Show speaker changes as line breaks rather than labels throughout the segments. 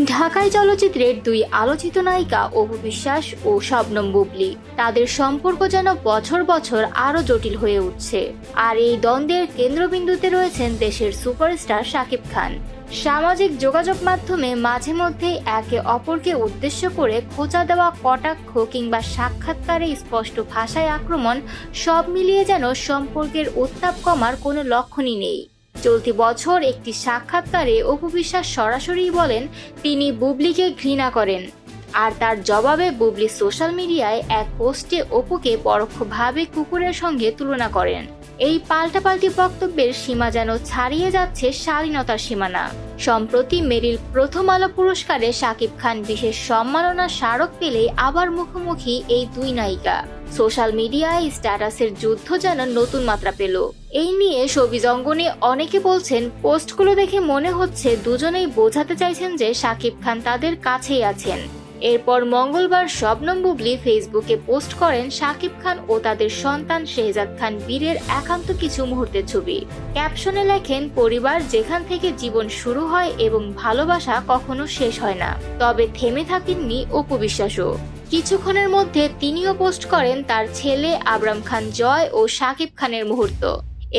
ঢাকাই চলচ্চিত্রের দুই আলোচিত নায়িকা অপু বিশ্বাস ও শবনম বুবলি। তাদের সম্পর্ক যেন বছর বছর আরও জটিল হয়ে উঠছে। আর এই দ্বন্দ্বের কেন্দ্রবিন্দুতে রয়েছেন দেশের সুপারস্টার শাকিব খান। সামাজিক যোগাযোগ মাধ্যমে মাঝে মধ্যে একে অপরকে উদ্দেশ্য করে খোঁচা দেওয়া কটাক্ষ কিংবা সাক্ষাৎকারে স্পষ্ট ভাষায় আক্রমণ সব মিলিয়ে যেন সম্পর্কের উত্তাপ কমার কোনো লক্ষণই নেই। চলতি বছর একটি সাক্ষাৎকারে অপু বিশ্বাস সরাসরি বলেন, তিনি বুবলিকে ঘৃণা করেন। আর তার জবাবে বুবলি সোশ্যাল মিডিয়ায় এক পোস্টে অপুকে পরোক্ষভাবে কুকুরের সঙ্গে তুলনা করেন। এই পাল্টাপাল্টি বক্তব্যের সীমা যেন ছাড়িয়ে যাচ্ছে শালীনতার সীমানা। সম্প্রতি মেরিল প্রথম আলো পুরস্কারে শাকিব খান বিশেষ সম্মাননা স্মারক পেলে আবার মুখোমুখি এই দুই নায়িকা। সোশ্যাল মিডিয়ায় স্ট্যাটাসের যুদ্ধ যেন নতুন মাত্রা পেল। এই নিয়ে সবিজ অঙ্গনে অনেকে বলছেন, পোস্টগুলো দেখে মনে হচ্ছে দুজনেই বোঝাতে চাইছেন যে শাকিব খান তাদের কাছেই আছেন। এরপর মঙ্গলবার শবনম বুবলি ফেসবুকে পোস্ট করেন শাকিব খান ও তাদের সন্তান শেহজাদ খান বীরের একান্ত কিছু মুহূর্তের ছবি। ক্যাপশনে লেখেন, পরিবার যেখান থেকে জীবন শুরু হয় এবং ভালোবাসা কখনো শেষ হয় না। তবে থেমে থাকেননি অপু বিশ্বাসও। কিছুক্ষণের মধ্যে তিনিও পোস্ট করেন তার ছেলে আবরাম খান জয় ও শাকিব খানের মুহূর্ত।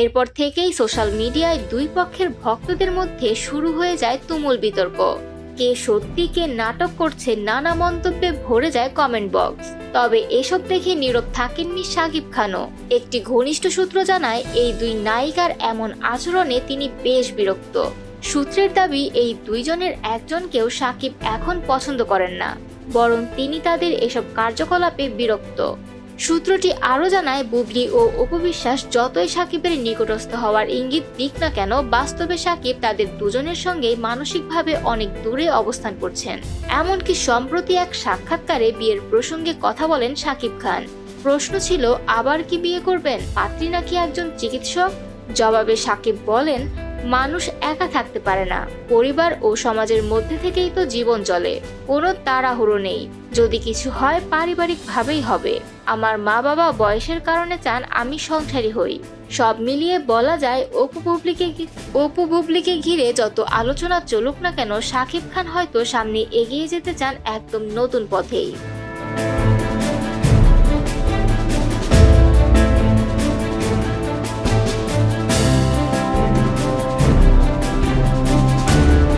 এরপর থেকেই সোশ্যাল মিডিয়ায় দুই পক্ষের ভক্তদের মধ্যে শুরু হয়ে যায় তুমুল বিতর্ক। কে সত্যি, কে নাটক করছে নানা মন্তব্যে ভরে যায় কমেন্ট বক্স তবে এসব দেখে নীরব থাকেননি শাকিব খানও। একটি ঘনিষ্ঠ সূত্র জানায়, এই দুই নায়িকার এমন আচরণে তিনি বেশ বিরক্ত। সূত্রের দাবি, এই দুইজনের একজনকেও সাকিব এখন পছন্দ করেন না। বরং তিনি তাদের এসব কার্যকলাপে বিরক্ত। সূত্রটি আরও জানায়, বুবলি ও উপবিশ্বাস যতই সাকিবের নিকটস্থ হওয়ার ইঙ্গিত দিক না কেন, বাস্তবে সাকিব তাদের দুজনের সঙ্গে মানসিকভাবে অনেক দূরে অবস্থান করছেন। এমনকি সম্প্রতি এক সাক্ষাৎকারে বিয়ের প্রসঙ্গে কথা বলেন সাকিব খান। প্রশ্ন ছিল, আবার কি বিয়ে করবেন? পাত্রী নাকি একজন চিকিৎসক? জবাবে সাকিব বলেন, মানুষ একা থাকতে পারে না। পরিবার ও সমাজের মধ্যে থেকেই তো জীবন চলে। কোনো তাড়াহুড়ো নেই। যদি কিছু হয় পারিবারিকভাবেই হবে। আমার মা বাবা বয়সের কারণে চান আমি সংসারী হই। সব মিলিয়ে বলা যায়, অপু বুবলিকে অপু বুবলিকে ঘিরে যত আলোচনা চলুক না কেন শাকিব খান হয়তো সামনে এগিয়ে যেতে চান একদম নতুন পথেই।